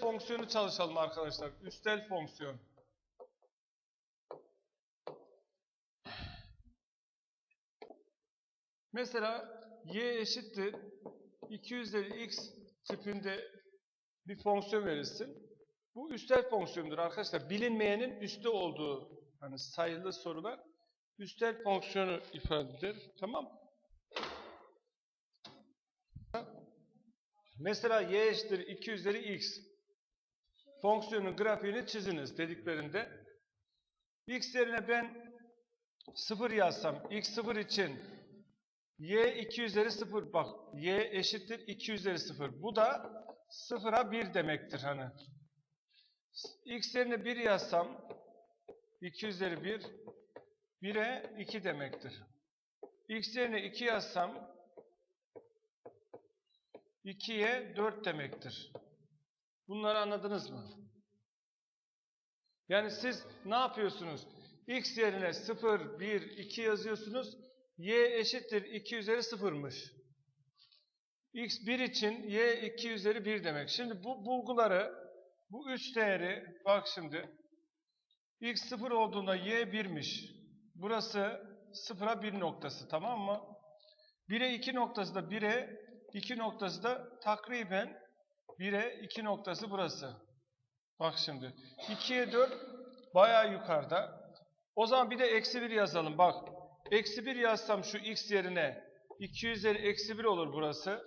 fonksiyonu çalışalım arkadaşlar. Üstel fonksiyon. Mesela y eşittir 2 üzeri x tipinde bir fonksiyon verilsin. Bu üstel fonksiyondur arkadaşlar. Bilinmeyenin üstte olduğu hani sayılı sorular üstel fonksiyonu ifade eder. Tamam Mesela y eşittir 2 üzeri x. Fonksiyonun grafiğini çiziniz dediklerinde. x yerine ben 0 yazsam, x 0 için y 2 üzeri 0 bak y eşittir 2 üzeri 0. Bu da 0'a 1 demektir hani. x yerine 1 yazsam 2 üzeri 1 1'e 2 demektir. x yerine 2 yazsam 2'ye 4 demektir. Bunları anladınız mı? Yani siz ne yapıyorsunuz? x yerine 0, 1, 2 yazıyorsunuz. y eşittir 2 üzeri 0'mış. x 1 için y 2 üzeri 1 demek. Şimdi bu bulguları, bu 3 değeri, bak şimdi. x 0 olduğunda y 1'miş. Burası 0'a 1 noktası tamam mı? 1'e 2 noktası da 1'e 2 noktası da takriben 1'e 2 noktası burası. Bak şimdi. 2'ye 4 bayağı yukarıda. O zaman bir de eksi 1 yazalım. Bak. Eksi 1 yazsam şu x yerine 2 üzeri eksi 1 olur burası.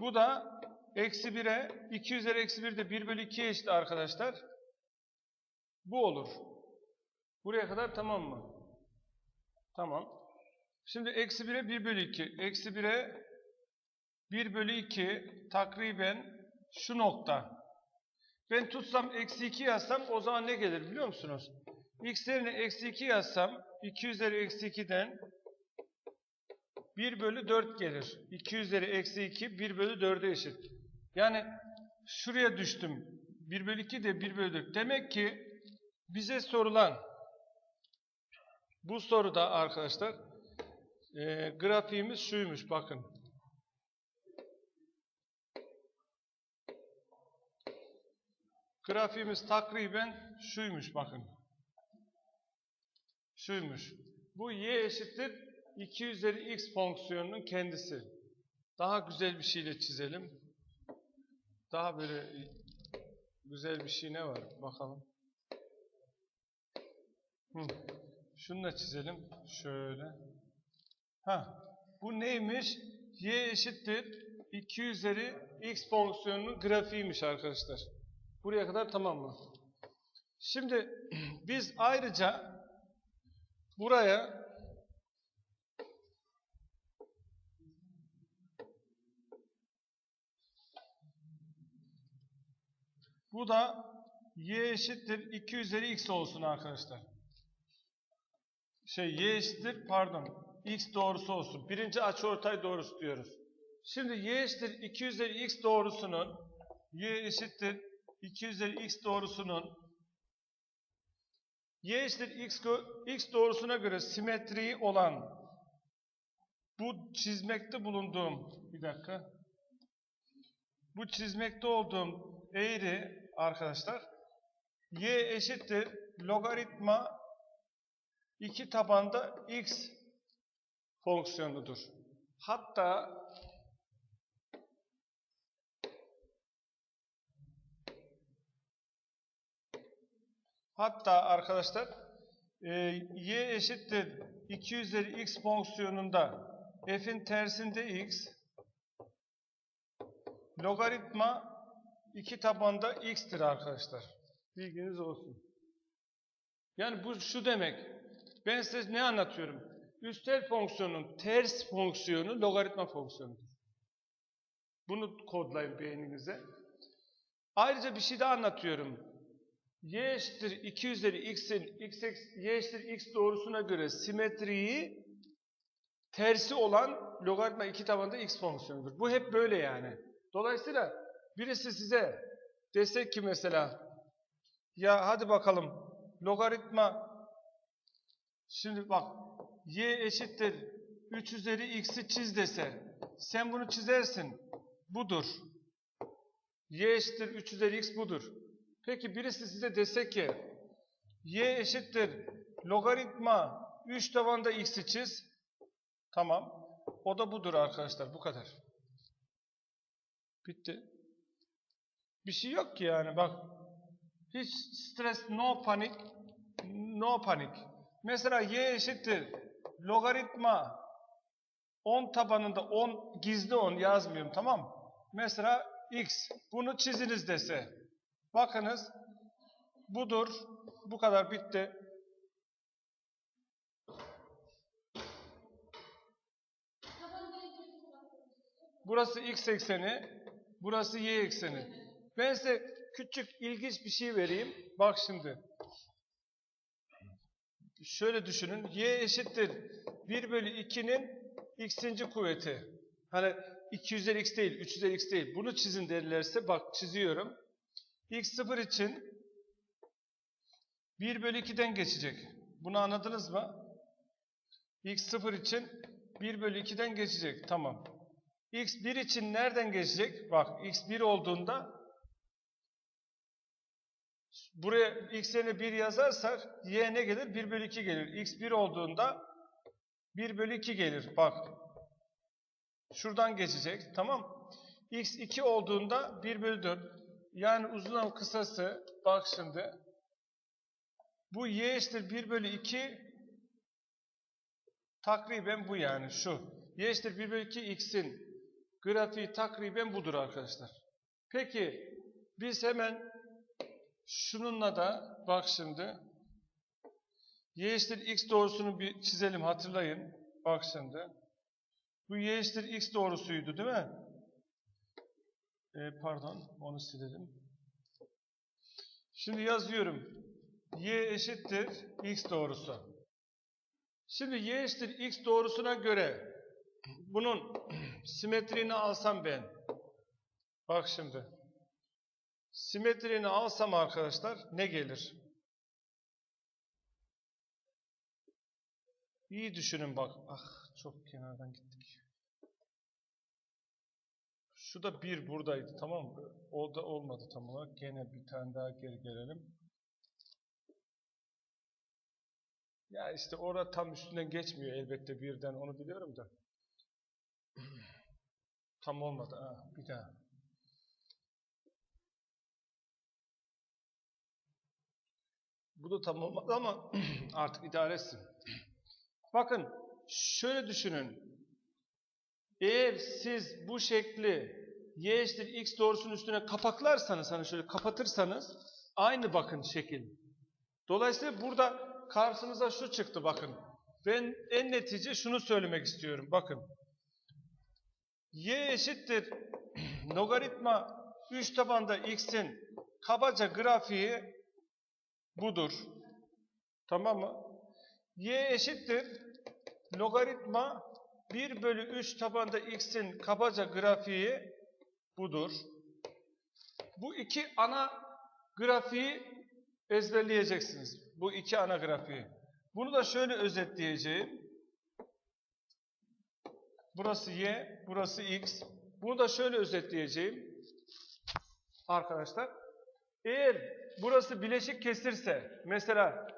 Bu da eksi 1'e 2 üzeri eksi 1 de 1 bölü 2'ye eşit arkadaşlar. Bu olur. Buraya kadar tamam mı? Tamam. Şimdi eksi 1'e 1 bölü 2. Eksi 1'e 1 bölü 2 takriben şu nokta. Ben tutsam eksi 2 yazsam o zaman ne gelir biliyor musunuz? x yerine eksi 2 yazsam 2 üzeri eksi 2'den 1 bölü 4 gelir. 2 üzeri eksi 2 1 bölü 4'e eşit. Yani şuraya düştüm. 1 bölü 2 de 1 bölü 4. Demek ki bize sorulan bu soruda arkadaşlar e, grafiğimiz şuymuş bakın. Grafiğimiz takriben şuymuş bakın. Şuymuş. Bu y eşittir 2 üzeri x fonksiyonunun kendisi. Daha güzel bir şeyle çizelim. Daha böyle güzel bir şey ne var bakalım. Hı. Şunu da çizelim. Şöyle. Ha, bu neymiş? y eşittir 2 üzeri x fonksiyonunun grafiğiymiş arkadaşlar. Buraya kadar tamam mı? Şimdi biz ayrıca buraya bu da y eşittir 2 üzeri x olsun arkadaşlar. Şey y eşittir pardon x doğrusu olsun. Birinci açıortay doğrusu diyoruz. Şimdi y eşittir 2 üzeri x doğrusunun y eşittir 2 üzeri x doğrusunun y eşittir x, x doğrusuna göre simetriği olan bu çizmekte bulunduğum bir dakika bu çizmekte olduğum eğri arkadaşlar y eşittir logaritma 2 tabanda x fonksiyonudur. Hatta Hatta arkadaşlar e, y eşittir 2 üzeri x fonksiyonunda f'in tersinde x logaritma 2 tabanda x'tir arkadaşlar. Bilginiz olsun. Yani bu şu demek. Ben size ne anlatıyorum? Üstel fonksiyonun ters fonksiyonu logaritma fonksiyonudur. Bunu kodlayın beyninize. Ayrıca bir şey daha anlatıyorum y eşittir 2 üzeri x'in x, y eşittir x doğrusuna göre simetriği tersi olan logaritma 2 tabanda x fonksiyonudur. Bu hep böyle yani. Dolayısıyla birisi size desek ki mesela ya hadi bakalım logaritma şimdi bak y eşittir 3 üzeri x'i çiz dese sen bunu çizersin. Budur. y eşittir 3 üzeri x budur. Peki birisi size dese ki y eşittir logaritma 3 tavanda x'i çiz. Tamam. O da budur arkadaşlar. Bu kadar. Bitti. Bir şey yok ki yani bak. Hiç stres, no panik, no panik. Mesela y eşittir logaritma 10 tabanında 10 gizli 10 yazmıyorum tamam mı? Mesela x bunu çiziniz dese. Bakınız budur. Bu kadar bitti. Burası x ekseni, burası y ekseni. Ben size küçük ilginç bir şey vereyim. Bak şimdi. Şöyle düşünün. Y eşittir 1 bölü 2'nin x'inci kuvveti. Hani 2 üzeri x değil, 3 üzeri x değil. Bunu çizin derlerse bak çiziyorum. X 0 için 1 bölü 2'den geçecek. Bunu anladınız mı? x 0 için 1 bölü 2'den geçecek. Tamam. x 1 için nereden geçecek? Bak x 1 olduğunda buraya x yerine 1 yazarsak y ne gelir? 1 bölü 2 gelir. x 1 olduğunda 1 bölü 2 gelir. Bak. Şuradan geçecek. Tamam. x 2 olduğunda 1 bölü 4. Yani uzunun kısası bak şimdi. Bu y eşittir 1 bölü 2 takriben bu yani şu. y eşittir 1 bölü 2 x'in grafiği takriben budur arkadaşlar. Peki biz hemen şununla da bak şimdi y eşittir x doğrusunu bir çizelim hatırlayın. Bak şimdi. Bu y eşittir x doğrusuydu değil mi? Ee, pardon onu silelim. Şimdi yazıyorum. y eşittir x doğrusu. Şimdi y eşittir x doğrusuna göre bunun simetriğini alsam ben. Bak şimdi. Simetriğini alsam arkadaşlar ne gelir? İyi düşünün bak. Ah çok kenardan gittik. Şu da bir buradaydı tamam mı? O da olmadı tam olarak. Gene bir tane daha geri gelelim. Ya işte orada tam üstünden geçmiyor elbette birden onu biliyorum da. Tam olmadı. Ha, bir daha. Bu da tam olmadı ama artık idare etsin. Bakın şöyle düşünün. Eğer siz bu şekli y eşittir x doğrusunun üstüne kapaklarsanız hani şöyle kapatırsanız aynı bakın şekil. Dolayısıyla burada karşınıza şu çıktı bakın. Ben en netice şunu söylemek istiyorum. Bakın. Y eşittir logaritma 3 tabanda x'in kabaca grafiği budur. Tamam mı? Y eşittir logaritma 1 bölü 3 tabanda x'in kabaca grafiği budur. Bu iki ana grafiği ezberleyeceksiniz. Bu iki ana grafiği. Bunu da şöyle özetleyeceğim. Burası y, burası x. Bunu da şöyle özetleyeceğim. Arkadaşlar. Eğer burası bileşik kesirse, mesela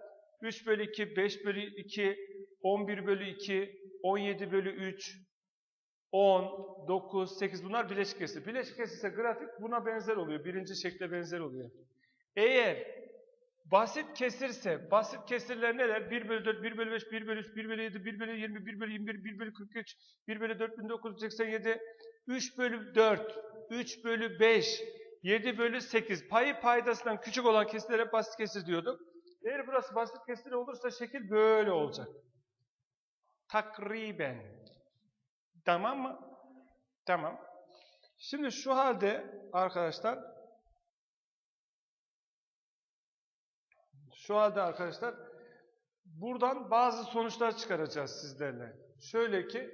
3 bölü 2, 5 bölü 2, 11 bölü 2, 17 bölü 3, 10, 9, 8 bunlar bileşik kesir. Bileşik kesirse grafik buna benzer oluyor. Birinci şekle benzer oluyor. Eğer basit kesirse, basit kesirler neler? 1 bölü 4, 1 bölü 5, 1 bölü 3, 1 bölü 7, 1 bölü 20, 1 bölü 21, 1 bölü 43, 1 bölü 4987, 3 bölü 4, 3 bölü 5, 7 bölü 8. Payı paydasından küçük olan kesirlere basit kesir diyorduk. Eğer burası basit kesir olursa şekil böyle olacak. Takriben. Tamam mı? Tamam. Şimdi şu halde arkadaşlar şu halde arkadaşlar buradan bazı sonuçlar çıkaracağız sizlerle. Şöyle ki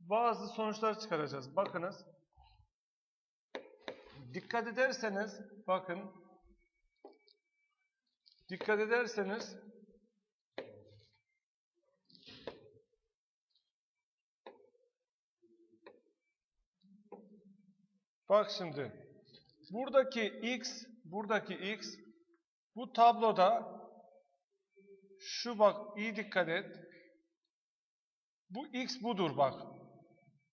bazı sonuçlar çıkaracağız. Bakınız. Dikkat ederseniz bakın dikkat ederseniz bak şimdi buradaki x, buradaki x bu tabloda şu bak iyi dikkat et. Bu x budur bak.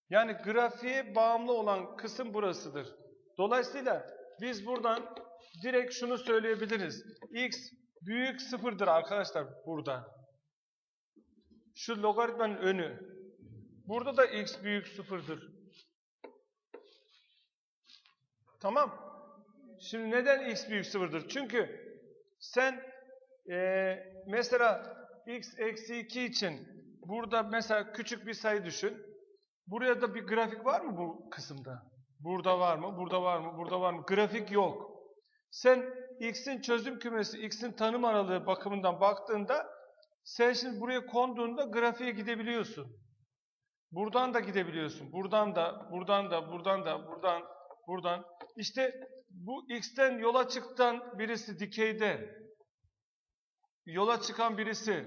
Yani grafiğe bağımlı olan kısım burasıdır. Dolayısıyla biz buradan direkt şunu söyleyebiliriz. x büyük sıfırdır arkadaşlar burada. Şu logaritmanın önü. Burada da x büyük sıfırdır. Tamam. Şimdi neden x büyük sıfırdır? Çünkü sen eee, mesela x eksi 2 için burada mesela küçük bir sayı düşün. Buraya da bir grafik var mı bu kısımda? Burada var mı? Burada var mı? Burada var mı? Grafik yok. Sen x'in çözüm kümesi, x'in tanım aralığı bakımından baktığında sen şimdi buraya konduğunda grafiğe gidebiliyorsun. Buradan da gidebiliyorsun. Buradan da, buradan da, buradan da, buradan, buradan. İşte bu x'ten yola çıkan birisi dikeyde, yola çıkan birisi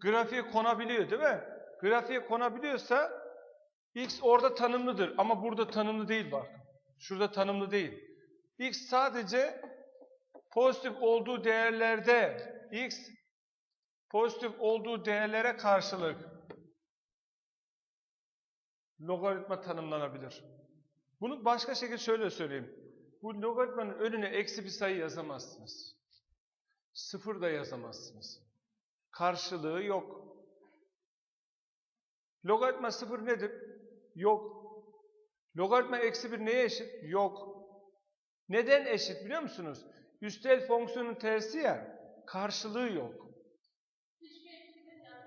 grafiğe konabiliyor değil mi? Grafiğe konabiliyorsa x orada tanımlıdır ama burada tanımlı değil bak. Şurada tanımlı değil. x sadece pozitif olduğu değerlerde x pozitif olduğu değerlere karşılık logaritma tanımlanabilir. Bunu başka şekilde şöyle söyleyeyim. Bu logaritmanın önüne eksi bir sayı yazamazsınız. Sıfır da yazamazsınız. Karşılığı yok. Logaritma sıfır nedir? Yok. Logaritma eksi bir neye eşit? Yok. Neden eşit biliyor musunuz? Üstel fonksiyonun tersi ya, karşılığı yok.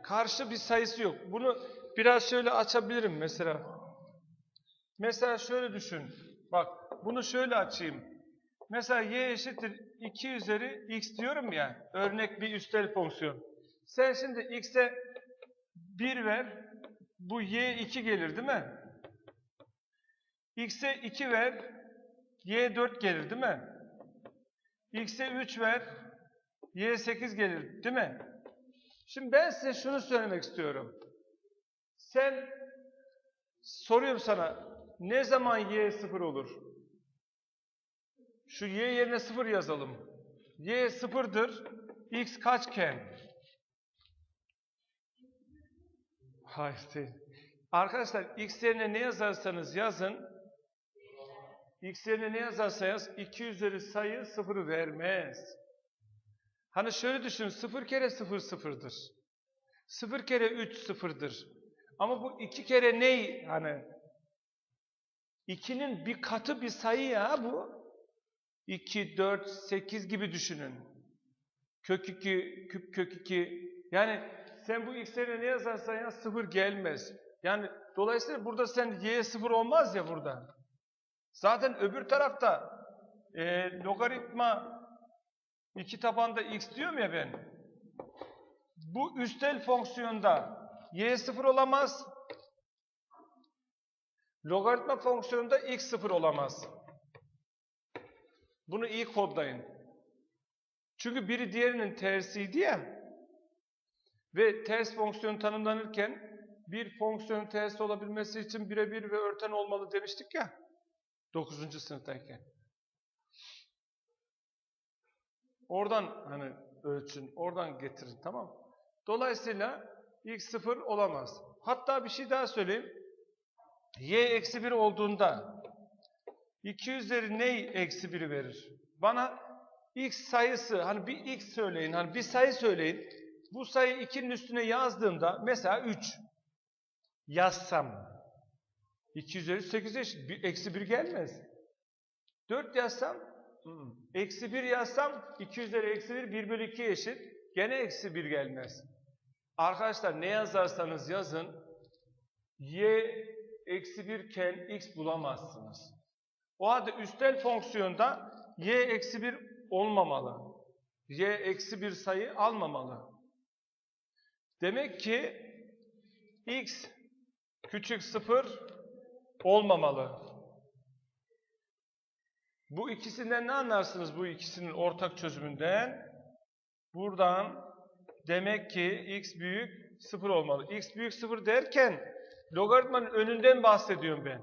Karşı bir sayısı yok. Bunu biraz şöyle açabilirim mesela. Mesela şöyle düşün. Bak bunu şöyle açayım. Mesela y eşittir 2 üzeri x diyorum ya. Örnek bir üstel fonksiyon. Sen şimdi x'e 1 ver. Bu y 2 gelir değil mi? x'e 2 ver. y 4 gelir değil mi? x'e 3 ver. y 8 gelir değil mi? Şimdi ben size şunu söylemek istiyorum. Sen soruyorum sana ne zaman y 0 olur? Şu y yerine 0 yazalım. y 0'dır. x kaçken? Hayır değil. Arkadaşlar x yerine ne yazarsanız yazın. x yerine ne yazarsa yaz 2 üzeri sayı 0'ı vermez. Hani şöyle düşün 0 kere 0 sıfırdır. 0 kere 3 sıfırdır. Ama bu 2 kere ne? Hani 2'nin bir katı bir sayı ya bu. 2, 4, 8 gibi düşünün. Kök 2, küp kök 2. Yani sen bu x'lerine ne yazarsan ya 0 gelmez. Yani dolayısıyla burada sen y 0 olmaz ya burada. Zaten öbür tarafta e, logaritma iki tabanda x diyorum ya ben. Bu üstel fonksiyonda y 0 olamaz. Logaritma fonksiyonunda x 0 olamaz. Bunu iyi kodlayın. Çünkü biri diğerinin tersiydi ya. Ve ters fonksiyon tanımlanırken bir fonksiyonun tersi olabilmesi için birebir ve örten olmalı demiştik ya. 9. sınıftayken. Oradan hani ölçün, oradan getirin tamam? Dolayısıyla x 0 olamaz. Hatta bir şey daha söyleyeyim. Y eksi 1 olduğunda 2 üzeri ne eksi 1'i verir? Bana x sayısı, hani bir x söyleyin, hani bir sayı söyleyin. Bu sayı 2'nin üstüne yazdığımda mesela 3 yazsam 2 üzeri 8 eşit. Eksi 1 gelmez. 4 yazsam eksi 1 yazsam 2 üzeri eksi 1 1 bölü 2 eşit. Gene eksi 1 gelmez. Arkadaşlar ne yazarsanız yazın y eksi 1 iken x bulamazsınız. O halde üstel fonksiyonda y eksi 1 olmamalı. y eksi 1 sayı almamalı. Demek ki x küçük 0 olmamalı. Bu ikisinden ne anlarsınız bu ikisinin ortak çözümünden? Buradan demek ki x büyük 0 olmalı. x büyük 0 derken logaritmanın önünden bahsediyorum ben.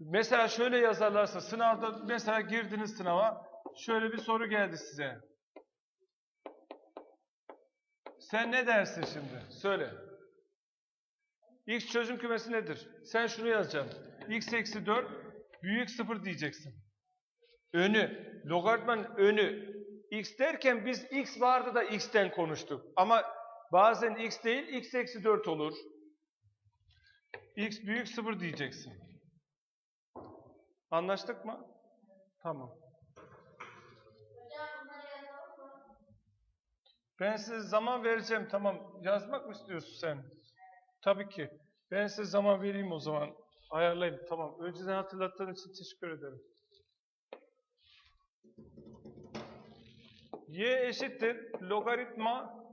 Mesela şöyle yazarlarsa sınavda mesela girdiniz sınava şöyle bir soru geldi size. Sen ne dersin şimdi? Söyle. X çözüm kümesi nedir? Sen şunu yazacaksın. X eksi 4 büyük 0 diyeceksin. Önü, logaritmanın önü. X derken biz X vardı da X'ten konuştuk. Ama bazen X değil X eksi 4 olur. X büyük 0 diyeceksin. Anlaştık mı? Tamam. Ben size zaman vereceğim. Tamam. Yazmak mı istiyorsun sen? Tabii ki. Ben size zaman vereyim o zaman. Ayarlayayım. Tamam. Önceden hatırlattığın için teşekkür ederim. Y eşittir logaritma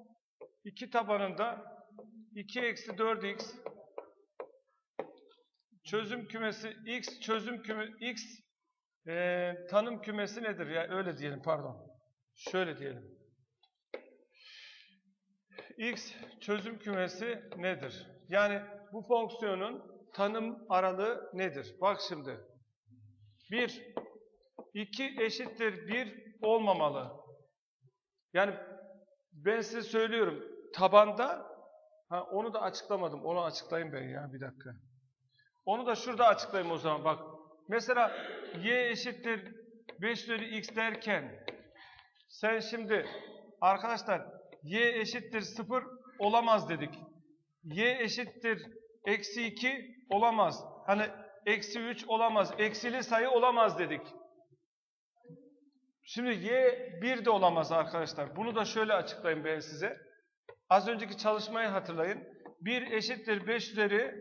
2 tabanında 2 eksi 4x çözüm kümesi x çözüm kümesi x eee, tanım kümesi nedir? Ya öyle diyelim pardon. Şöyle diyelim. X çözüm kümesi nedir? Yani bu fonksiyonun tanım aralığı nedir? Bak şimdi. 1 2 eşittir 1 olmamalı. Yani ben size söylüyorum tabanda ha onu da açıklamadım. Onu açıklayayım ben ya bir dakika onu da şurada açıklayayım o zaman bak. Mesela y eşittir 5 bölü x derken sen şimdi arkadaşlar y eşittir 0 olamaz dedik. y eşittir eksi 2 olamaz. Hani eksi 3 olamaz. Eksili sayı olamaz dedik. Şimdi y 1 de olamaz arkadaşlar. Bunu da şöyle açıklayayım ben size. Az önceki çalışmayı hatırlayın. 1 eşittir 5 üzeri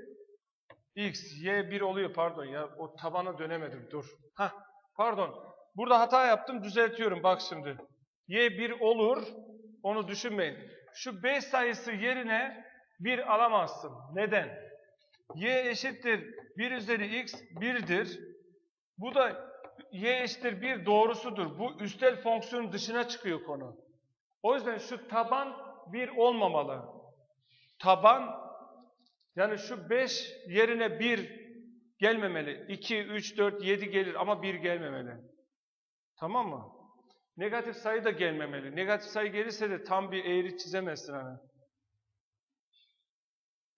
x, y 1 oluyor pardon ya. O tabana dönemedim dur. Hah pardon. Burada hata yaptım düzeltiyorum bak şimdi. y 1 olur. Onu düşünmeyin. Şu 5 sayısı yerine 1 alamazsın. Neden? y eşittir 1 üzeri x 1'dir. Bu da y eşittir 1 doğrusudur. Bu üstel fonksiyonun dışına çıkıyor konu. O yüzden şu taban 1 olmamalı. Taban yani şu 5 yerine 1 gelmemeli. 2, 3, 4, 7 gelir ama 1 gelmemeli. Tamam mı? Negatif sayı da gelmemeli. Negatif sayı gelirse de tam bir eğri çizemezsin hani.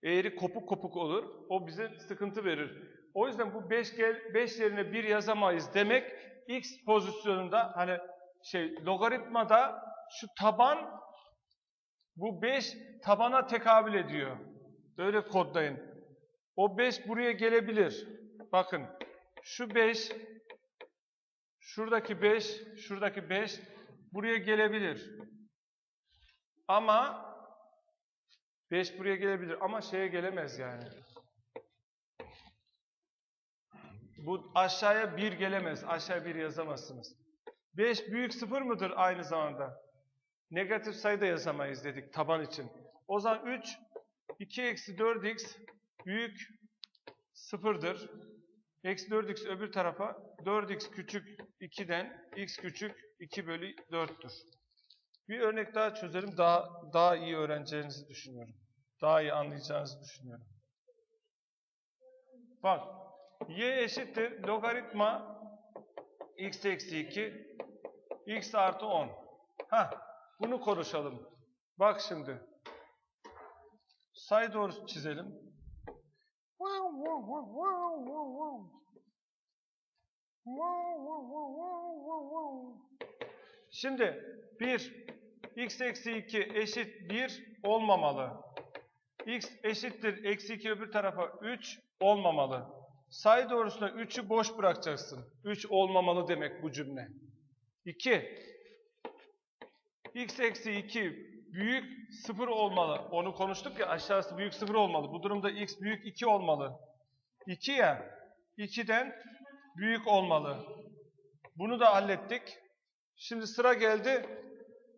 Eğri kopuk kopuk olur. O bize sıkıntı verir. O yüzden bu 5 gel 5 yerine 1 yazamayız demek x pozisyonunda hani şey logaritmada şu taban bu 5 tabana tekabül ediyor. Böyle kodlayın. O 5 buraya gelebilir. Bakın şu 5 şuradaki 5 şuradaki 5 buraya gelebilir. Ama 5 buraya gelebilir ama şeye gelemez yani. Bu aşağıya 1 gelemez. Aşağı 1 yazamazsınız. 5 büyük 0 mıdır aynı zamanda? Negatif sayı da yazamayız dedik taban için. O zaman 3 2 eksi 4x büyük 0'dır. Eksi 4x öbür tarafa 4x küçük 2'den x küçük 2 bölü 4'tür. Bir örnek daha çözelim. Daha, daha iyi öğreneceğinizi düşünüyorum. Daha iyi anlayacağınızı düşünüyorum. Bak. y eşittir logaritma x eksi 2 x artı 10. Hah. Bunu konuşalım. Bak şimdi. Sayı doğrusu çizelim. Şimdi 1 x eksi 2 eşit 1 olmamalı. x eşittir eksi 2 öbür tarafa 3 olmamalı. Sayı doğrusunda 3'ü boş bırakacaksın. 3 olmamalı demek bu cümle. 2 x eksi 2 büyük 0 olmalı. Onu konuştuk ya aşağısı büyük 0 olmalı. Bu durumda x büyük 2 olmalı. 2 ya 2'den büyük olmalı. Bunu da hallettik. Şimdi sıra geldi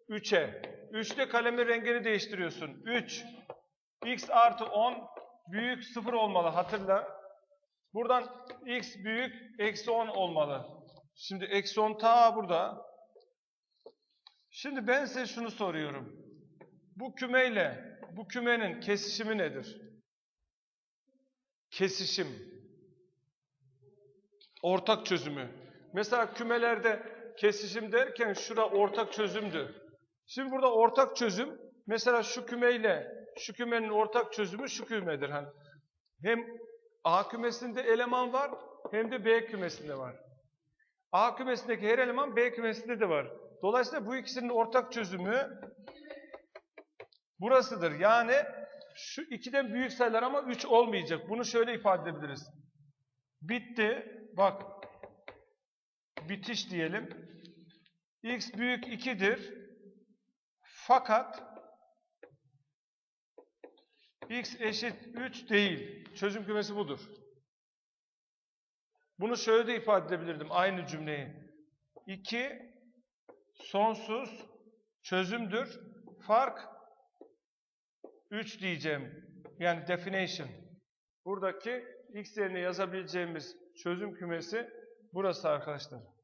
3'e. 3'te kalemin rengini değiştiriyorsun. 3 x artı 10 büyük 0 olmalı hatırla. Buradan x büyük eksi 10 olmalı. Şimdi eksi 10 ta burada. Şimdi ben size şunu soruyorum. Bu kümeyle bu kümenin kesişimi nedir? Kesişim. Ortak çözümü. Mesela kümelerde kesişim derken şura ortak çözümdü. Şimdi burada ortak çözüm mesela şu kümeyle şu kümenin ortak çözümü şu kümedir. Hani hem A kümesinde eleman var hem de B kümesinde var. A kümesindeki her eleman B kümesinde de var. Dolayısıyla bu ikisinin ortak çözümü burasıdır. Yani şu ikiden büyük sayılar ama 3 olmayacak. Bunu şöyle ifade edebiliriz. Bitti. Bak. Bitiş diyelim. X büyük 2'dir. Fakat X eşit 3 değil. Çözüm kümesi budur. Bunu şöyle de ifade edebilirdim aynı cümleyi. 2 sonsuz çözümdür. Fark 3 diyeceğim. Yani definition. Buradaki x yerine yazabileceğimiz çözüm kümesi burası arkadaşlar.